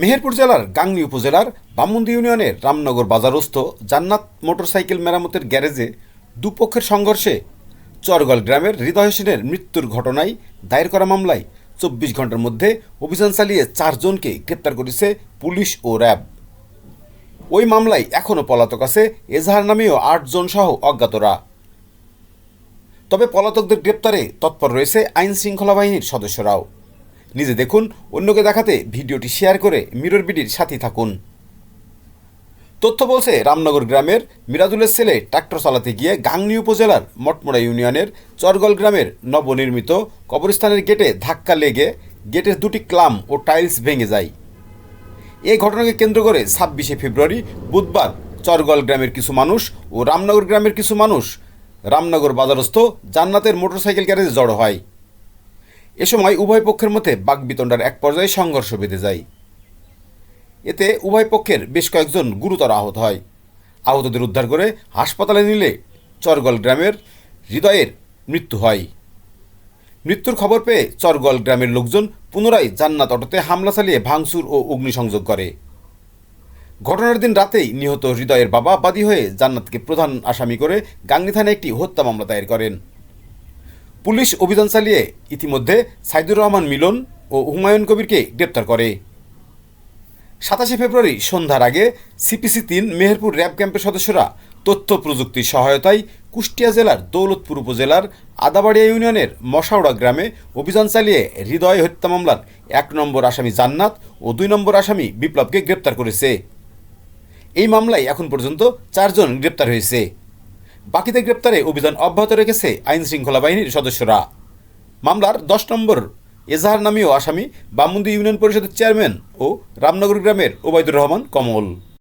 মেহেরপুর জেলার গাংনী উপজেলার বামুন্দি ইউনিয়নের রামনগর বাজারস্থ জান্নাত মোটরসাইকেল মেরামতের গ্যারেজে দুপক্ষের সংঘর্ষে চরগল গ্রামের হৃদয় হোসেনের মৃত্যুর ঘটনায় দায়ের করা মামলায় চব্বিশ ঘণ্টার মধ্যে অভিযান চালিয়ে চারজনকে গ্রেপ্তার করেছে পুলিশ ও র্যাব। ওই মামলায় এখনও পলাতক আছে এজাহার নামেও আটজন সহ অজ্ঞাতরা। তবে পলাতকদের গ্রেপ্তারে তৎপর রয়েছে আইন শৃঙ্খলা বাহিনীর সদস্যরাও। নিজে দেখুন, অন্যকে দেখাতে ভিডিওটি শেয়ার করে মিরর বিডির সাথে থাকুন। তথ্য বলছে, রামনগর গ্রামের মিরাজুলের ছেলে ট্রাক্টর চালাতে গিয়ে গাংনী উপজেলার মটমোড়া ইউনিয়নের চরগল গ্রামের নবনির্মিত কবরস্থানের গেটে ধাক্কা লেগে গেটের দুটি ক্লাম ও টাইলস ভেঙে যায়। এই ঘটনাকে কেন্দ্র করে ছাব্বিশে ফেব্রুয়ারি বুধবার চরগল গ্রামের কিছু মানুষ ও রামনগর গ্রামের কিছু মানুষ রামনগর বাজারস্থ জান্নাতের মোটরসাইকেল গ্যারেজে জড়ো হয়। এ সময় উভয় পক্ষের মধ্যে বাগবিতণ্ডার এক পর্যায়ে সংঘর্ষ বেঁধে যায়। এতে উভয় পক্ষের বেশ কয়েকজন গুরুতর আহত হয়। আহতদের উদ্ধার করে হাসপাতালে নিলে চরগল গ্রামের হৃদয়ের মৃত্যু হয়। মৃত্যুর খবর পেয়ে চরগল গ্রামের লোকজন পুনরায় জান্নাত অটোতে হামলা চালিয়ে ভাঙচুর ও অগ্নিসংযোগ করে। ঘটনার দিন রাতেই নিহত হৃদয়ের বাবা বাদী হয়ে জান্নাতকে প্রধান আসামি করে গাংনী থানায় একটি হত্যা মামলা দায়ের করেন। পুলিশ অভিযান চালিয়ে ইতিমধ্যে সাইদুর রহমান মিলন ও হুমায়ুন কবিরকে গ্রেপ্তার করে। সাতাশে ফেব্রুয়ারি সন্ধ্যার আগে সিপিসি তিন, মেহেরপুর র্যাব ক্যাম্পের সদস্যরা তথ্য প্রযুক্তির সহায়তায় কুষ্টিয়া জেলার দৌলতপুর উপজেলার আদাবাড়িয়া ইউনিয়নের মশাউড়া গ্রামে অভিযান চালিয়ে হৃদয় হত্যা মামলার এক নম্বর আসামি জান্নাত ও দুই নম্বর আসামি বিপ্লবকে গ্রেপ্তার করেছে। এই মামলায় এখন পর্যন্ত চারজন গ্রেপ্তার হয়েছে। বাকিদের গ্রেপ্তারে অভিযান অব্যাহত রেখেছে আইন শৃঙ্খলা বাহিনীর সদস্যরা। মামলার দশ নম্বর এজাহার নামীয় আসামি বামুন্দি ইউনিয়ন পরিষদের চেয়ারম্যান ও রামনগর গ্রামের ওবায়দুর রহমান কমল।